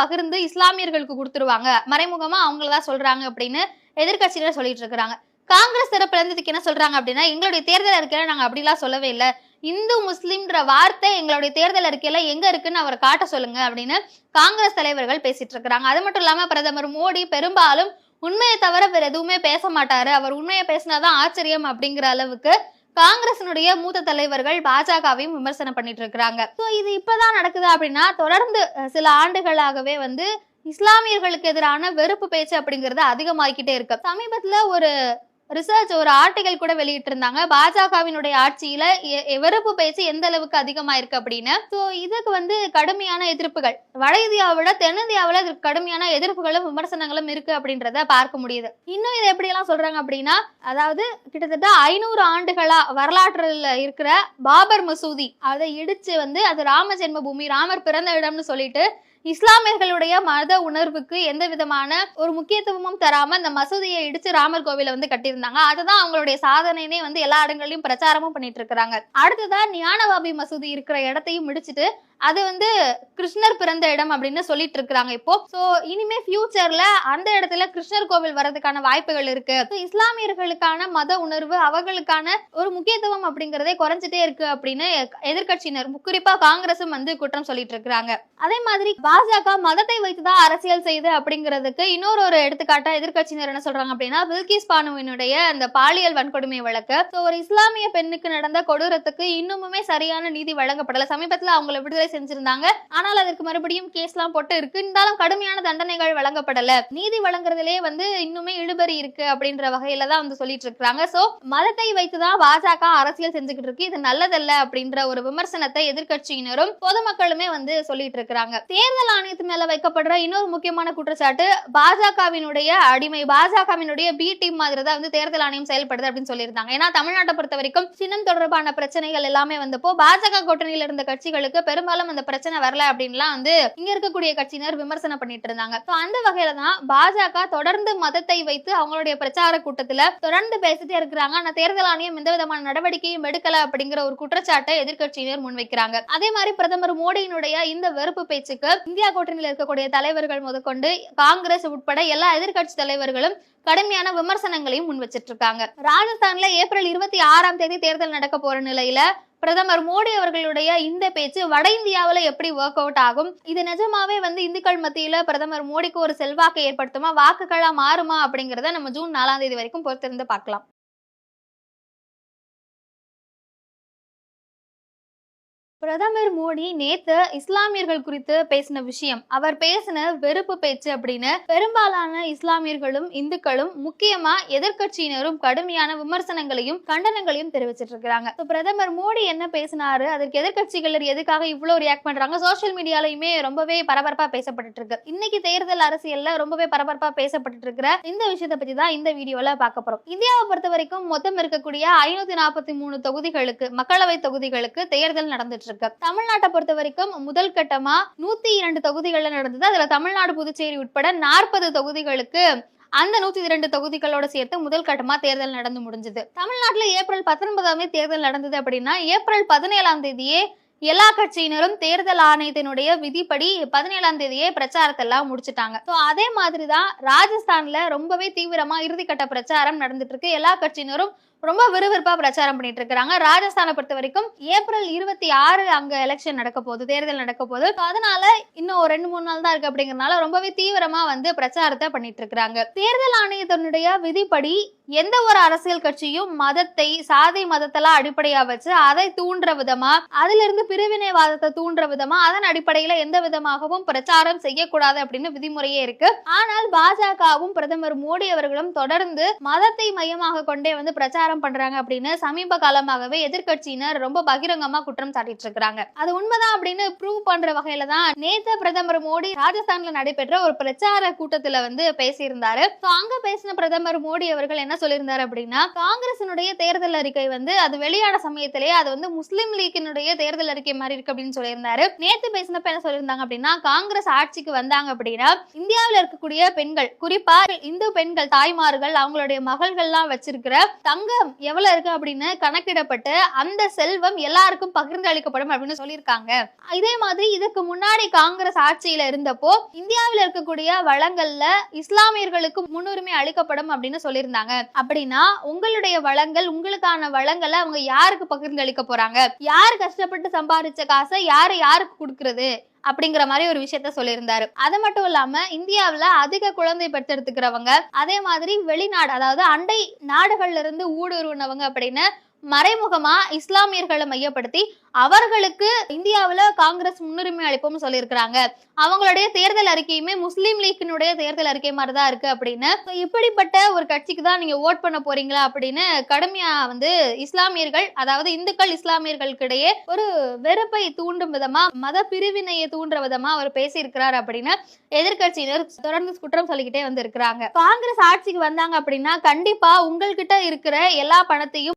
பகிர்ந்து இஸ்லாமியர்களுக்கு கொடுத்துருவாங்க. மறைமுகமா அவங்களதான் சொல்றாங்க அப்படின்னு எதிர்கட்சியினர் சொல்லிட்டு இருக்கிறாங்க. காங்கிரஸ் தரப்புல இருந்து இதுக்கு என்ன சொல்றாங்க அப்படின்னா எங்களுடைய தேர்தல் அறிக்கையில நாங்க அப்படிலாம் சொல்லவே இல்லை. இந்து முஸ்லிம்ன்ற வார்த்தை எங்களுடைய தேர்தல் அறிக்கையில எங்க இருக்குன்னு அவரை காட்ட சொல்லுங்க அப்படின்னு காங்கிரஸ் தலைவர்கள் பேசிட்டு இருக்கிறாங்க. அது மட்டும் இல்லாம பிரதமர் மோடி பெரும்பாலும் உண்மையை தவிர வேற எதுவுமே பேச மாட்டாரு. அவர் உண்மையை பேசினாதான் ஆச்சரியம் அப்படிங்கிற அளவுக்கு காங்கிரசினுடைய மூத்த தலைவர்கள் பாஜகவையும் விமர்சனம் பண்ணிட்டு இருக்கிறாங்க ஸோ இது இப்பதான் நடக்குது அப்படின்னா தொடர்ந்து சில ஆண்டுகளாகவே வந்து இஸ்லாமியர்களுக்கு எதிரான வெறுப்பு பேச்சு அப்படிங்கிறது அதிகமாகிக்கிட்டே இருக்கு. சமீபத்துல ஒரு ரிசர்ச் ஒரு ஆர்டிகல் கூட வெளியிட்டிருந்தாங்க. பாஜகவினுடைய ஆட்சியில எ- வெறுப்பு பேச்சு எந்த அளவுக்கு அதிகமாயிருக்கு அப்படின்னு. ஸோ இதுக்கு வந்து கடுமையான எதிர்ப்புகள். வட இந்தியாவில் தென்னிந்தியாவில் இதற்கு கடுமையான எதிர்ப்புகளும் விமர்சனங்களும் இருக்கு அப்படின்றத பார்க்க முடியுது. இன்னும் இதை எப்படி எல்லாம் சொல்றாங்க அப்படின்னா அதாவது கிட்டத்தட்ட ஐநூறு ஆண்டுகளா வரலாற்றில் இருக்கிற பாபர் மசூதி அதை இடிச்சு வந்து அது ராம ஜென்மபூமி ராமர் பிறந்த இடம்னு சொல்லிட்டு இஸ்லாமியர்களுடைய மத உணர்வுக்கு எந்த விதமான ஒரு முக்கியத்துவமும் தராம அந்த மசூதியை இடிச்சு ராமர் கோவிலை வந்து கட்டியிருந்தாங்க. அதுதான் அவங்களுடைய சாதனைனே வந்து எல்லா இடங்கள்லயும் பிரச்சாரமும் பண்ணிட்டு இருக்கிறாங்க. அடுத்ததா ஞானவாபி மசூதி இருக்கிற இடத்தையும் முடிச்சுட்டு அது வந்து கிருஷ்ணர் பிறந்த இடம் அப்படின்னு சொல்லிட்டு இருக்கிறாங்க இப்போ. சோ இனிமே ஃபியூச்சர்ல அந்த இடத்துல கிருஷ்ணர் கோவில் வர்றதுக்கான வாய்ப்புகள் இருக்கு. இஸ்லாமியர்களுக்கான மத உணர்வு அவர்களுக்கான ஒரு முக்கியத்துவம் அப்படிங்கறதே குறைஞ்சிட்டே இருக்கு அப்படின்னு எதிர்க்கட்சியினர் குறிப்பா காங்கிரசும் வந்து குற்றம் சொல்லிட்டு இருக்கிறாங்க. அதே மாதிரி பாஜக மதத்தை வைத்துதான் அரசியல் செய்து அப்படிங்கிறதுக்கு இன்னொரு ஒரு எடுத்துக்காட்டா எதிர்க்கட்சியினர் என்ன சொல்றாங்க அப்படின்னா பில்கிஸ் பானுவினுடைய அந்த பாலியல் வன்கொடுமை வழக்கு. ஒரு இஸ்லாமிய பெண்ணுக்கு நடந்த கொடூரத்துக்கு இன்னுமுமே சரியான நீதி வழங்கப்படல. சமீபத்துல அவங்கள விடுதலை செஞ்சிருந்தாங்க. ஆனால் அதற்கு மறுபடியும் கேஸ்லாம் போட்டு இருக்கு. இருந்தாலும் கடுமையான தண்டனைகள் வழங்கப்படல. நீதி வழங்குறதுலயே வந்து இன்னுமே இழுபறி இருக்கு அப்படின்ற வகையில தான் வந்து சொல்லிட்டு இருக்காங்க சோ மதத்தை வைத்துதான் பாஜக அரசியல் செஞ்சுக்கிட்டு இருக்கு. இது நல்லதல்ல அப்படின்ற ஒரு விமர்சனத்தை எதிர்க்கட்சியினரும் பொதுமக்களுமே வந்து சொல்லிட்டு இருக்கிறாங்க. தேர்தல் ஆணையத்து மேல வைக்கப்படுற இன்னொரு முக்கியமான குற்றச்சாட்டு பாஜகவினுடைய அடிமை பாஜகவினுடைய பி டீம் மாதிரி தான் வந்து தேர்தல் ஆணையம் செயல்படுது அப்படின்னு சொல்லியிருந்தாங்க. ஏன்னா தமிழ்நாட்டை பொறுத்த வரைக்கும் சின்னம் தொடர்பான பிரச்சனைகள் எல்லாமே வந்தப்போ பாஜக கூட்டணியில் இருந்த கட்சிகளுக்கு பெரும்பாலும் அந்த பிரச்சனை வரல அப்படின்லாம் வந்து இங்க இருக்கக்கூடிய கட்சியினர் விமர்சனம் பண்ணிட்டு இருந்தாங்க. அந்த வகையில தான் பாஜக தொடர்ந்து மதத்தை வைத்து அவங்களுடைய பிரச்சார கூட்டத்துல தொடர்ந்து பேசிட்டே இருக்கிறாங்க. ஆனா தேர்தல் ஆணையம் எந்த விதமான நடவடிக்கையும் எடுக்கல அப்படிங்கிற ஒரு குற்றச்சாட்டை எதிர்க்கட்சியினர் முன்வைக்கிறாங்க. அதே மாதிரி பிரதமர் மோடியினுடைய இந்த வெறுப்பு பேச்சுக்கு இந்தியா கூட்டணியில் இருக்கக்கூடிய தலைவர்கள் முதற்கொண்டு காங்கிரஸ் உட்பட எல்லா எதிர்க்கட்சி தலைவர்களும் கடுமையான விமர்சனங்களையும் முன் வச்சிட்டு இருக்காங்க ராஜஸ்தான்ல ஏப்ரல் இருபத்தி ஆறாம் தேதி தேர்தல் நடக்க போற நிலையில பிரதமர் மோடி அவர்களுடைய இந்த பேச்சு வட இந்தியாவில் எப்படி ஒர்க் அவுட் ஆகும்? இது நிஜமாவே வந்து இந்துக்கள் மத்தியில பிரதமர் மோடிக்கு ஒரு செல்வாக்கை ஏற்படுத்துமா? வாக்குகளா மாறுமா அப்படிங்கறத நம்ம ஜூன் நாலாம் தேதி வரைக்கும் பொறுத்திருந்து பார்க்கலாம். பிரதமர் மோடி நேத்து இஸ்லாமியர்கள் குறித்து பேசின விஷயம். அவர் பேசின வெறுப்பு பேச்சு அப்படின்னு பெரும்பாலான இஸ்லாமியர்களும் இந்துக்களும் முக்கியமா எதிர்க்கட்சியினரும் கடுமையான விமர்சனங்களையும் கண்டனங்களையும் தெரிவிச்சிட்டு இருக்கிறாங்க. பிரதமர் மோடி என்ன பேசினாரு? அதற்கு எதிர்கட்சிகள் எதுக்காக இவ்வளவு ரியாக்ட் பண்றாங்க? சோஷியல் மீடியாலயுமே ரொம்பவே பரபரப்பா பேசப்பட்டு இருக்கு. இன்னைக்கு தேர்தல் அரசியல்ல ரொம்பவே பரபரப்பா பேசப்பட்டு இருக்கிற இந்த விஷயத்தை பத்தி தான் இந்த வீடியோல பார்க்க போறோம். இந்தியாவை பொறுத்த வரைக்கும் மொத்தம் இருக்கக்கூடிய ஐநூத்தி நாற்பத்தி மூணு தொகுதிகளுக்கு மக்களவை தொகுதிகளுக்கு தேர்தல் நடந்துட்டு இருக்கு தமிழ்நாட்டை பொறுத்த வரைக்கும் முதல் கட்டமா நூத்தி இரண்டு தொகுதிகள்ல நடந்தது. அதுல தமிழ்நாடு புதுச்சேரி உட்பட நாற்பது தொகுதிகளுக்கு அந்த நூத்தி இரண்டு தொகுதிகளோட சேர்த்து முதல் கட்டமா தேர்தல் நடந்து முடிஞ்சது. தமிழ்நாட்டுல ஏப்ரல் பத்தொன்பதாம் தேதி தேர்தல் நடந்தது அப்படின்னா ஏப்ரல் பதினேழாம் தேதியே எல்லா கட்சியினரும் தேர்தல் ஆணையத்தினுடைய விதிப்படி பதினேழாம் தேதியே பிரச்சாரத்தை எல்லாம் முடிச்சிட்டாங்க. ஸோ அதே மாதிரி தான் ராஜஸ்தான்ல ரொம்பவே தீவிரமா இறுதிக்கட்ட பிரச்சாரம் நடந்துட்டு இருக்கு. எல்லா கட்சியினரும் ரொம்ப விறுவிறுப்பா பிரச்சாரம் பண்ணிட்டு இருக்காங்க ராஜஸ்தானை பொறுத்த வரைக்கும் ஏப்ரல் இருபத்தி ஆறு அங்க எலெக்ஷன் நடக்க போகுது தேர்தல் நடக்க போகுது. அதனால இன்னும் ஒரு ரெண்டு மூணு நாள் தான் இருக்கு அப்படிங்கறதுனால ரொம்பவே தீவிரமா வந்து பிரச்சாரத்தை பண்ணிட்டு இருக்காங்க தேர்தல் ஆணையத்தினுடைய விதிப்படி எந்த ஒரு அரசியல் கட்சியும் மதத்தை சாதி மதத்தெல்லாம் அடிப்படையா வச்சு அதை தூண்டுற விதமா அதுல இருந்து பிரிவினைவாதத்தை தூண்டுற விதமா அதன் அடிப்படையில எந்த விதமாகவும் பிரச்சாரம் செய்யக்கூடாது அப்படின்னு விதிமுறையே இருக்கு. ஆனால் பாஜகவும் பிரதமர் மோடி அவர்களும் தொடர்ந்து மதத்தை மையமாக கொண்டே வந்து பிரச்சாரம் பண்றாங்க அப்படின்னு சமீப காலமாகவே எதிர்க்கட்சியினர் ரொம்ப பகிரங்கமா குற்றம் சாட்டிட்டு இருக்காங்க அது உண்மைதான் அப்படின்னு ப்ரூவ் பண்ற வகையில தான் நேத்து பிரதமர் மோடி ராஜஸ்தான்ல நடைபெற்ற ஒரு பிரச்சார கூட்டத்துல வந்து பேசியிருந்தாரு. அங்க பேசின பிரதமர் மோடி அவர்கள் என்ன சொல்லியிருந்தாரு அப்படின்னா காங்கிரசினுடைய தேர்தல் அறிக்கை வந்து அது வெளியான சமயத்திலேயே அது வந்து முஸ்லீம் லீக்கினுடைய தேர்தல் அறிக்கை மாதிரி இருக்கு அப்படின்னு சொல்லியிருந்தாரு. நேத்து பேசினப்ப என்ன சொல்லியிருந்தாங்க அப்படின்னா காங்கிரஸ் ஆட்சிக்கு வந்தாங்க அப்படின்னா இந்தியாவில் இருக்கக்கூடிய பெண்கள் குறிப்பா இந்து பெண்கள் தாய்மார்கள் அவங்களுடைய மகள்கள்லாம் வச்சிருக்கிற தங்க செல்வம் எவ்வளவு இருக்கு அப்படின்னு கணக்கிடப்பட்டு அந்த செல்வம் எல்லாருக்கும் பகிர்ந்து அளிக்கப்படும் அப்படின்னு சொல்லியிருக்காங்க. இதே மாதிரி இதுக்கு முன்னாடி காங்கிரஸ் ஆட்சியில இருந்தப்போ இந்தியாவில் இருக்கக்கூடிய வளங்கள்ல இஸ்லாமியர்களுக்கு முன்னுரிமை அளிக்கப்படும் அப்படின்னு சொல்லியிருந்தாங்க. அப்படின்னா உங்களுடைய வளங்கள் உங்களுக்கான வளங்களை அவங்க யாருக்கு பகிர்ந்து அளிக்க போறாங்க? யார் கஷ்டப்பட்டு சம்பாதிச்ச காசை யாரு யாருக்கு கொடுக்கறது? அப்படிங்கிற மாதிரி ஒரு விஷயத்த சொல்லியிருந்தாரு. அது மட்டும் இல்லாம இந்தியாவில் அதிக குழந்தை பெற்றெடுத்துக்கிறவங்க அதே மாதிரி வெளிநாடு அதாவது அண்டை நாடுகள்ல இருந்து ஊடுருவினவங்க அப்படின்னு மறைமுகமா இஸ்லாமியர்களை மையப்படுத்தி அவர்களுக்கு இந்தியாவில் காங்கிரஸ் முன்னுரிமை அளிப்போம்னு சொல்லியிருக்கிறாங்க. அவங்களுடைய தேர்தல் அறிக்கையுமே முஸ்லீம் லீக்கினுடைய தேர்தல் அறிக்கை மாதிரி தான் இருக்கு அப்படின்னு. இப்படிப்பட்ட ஒரு கட்சிக்கு தான் நீங்க ஓட் பண்ண போறீங்களா அப்படின்னு கடுமையா வந்து இஸ்லாமியர்கள் அதாவது இந்துக்கள் இஸ்லாமியர்களுக்கு இடையே ஒரு வெறுப்பை தூண்டும் விதமா மத பிரிவினையை தூண்டுற விதமா அவர் பேசியிருக்கிறார் அப்படின்னு எதிர்க்கட்சியினர் தொடர்ந்து குற்றம் சொல்லிக்கிட்டே வந்து இருக்கிறாங்க காங்கிரஸ் ஆட்சிக்கு வந்தாங்க அப்படின்னா கண்டிப்பா உங்கள்கிட்ட இருக்கிற எல்லா பணத்தையும்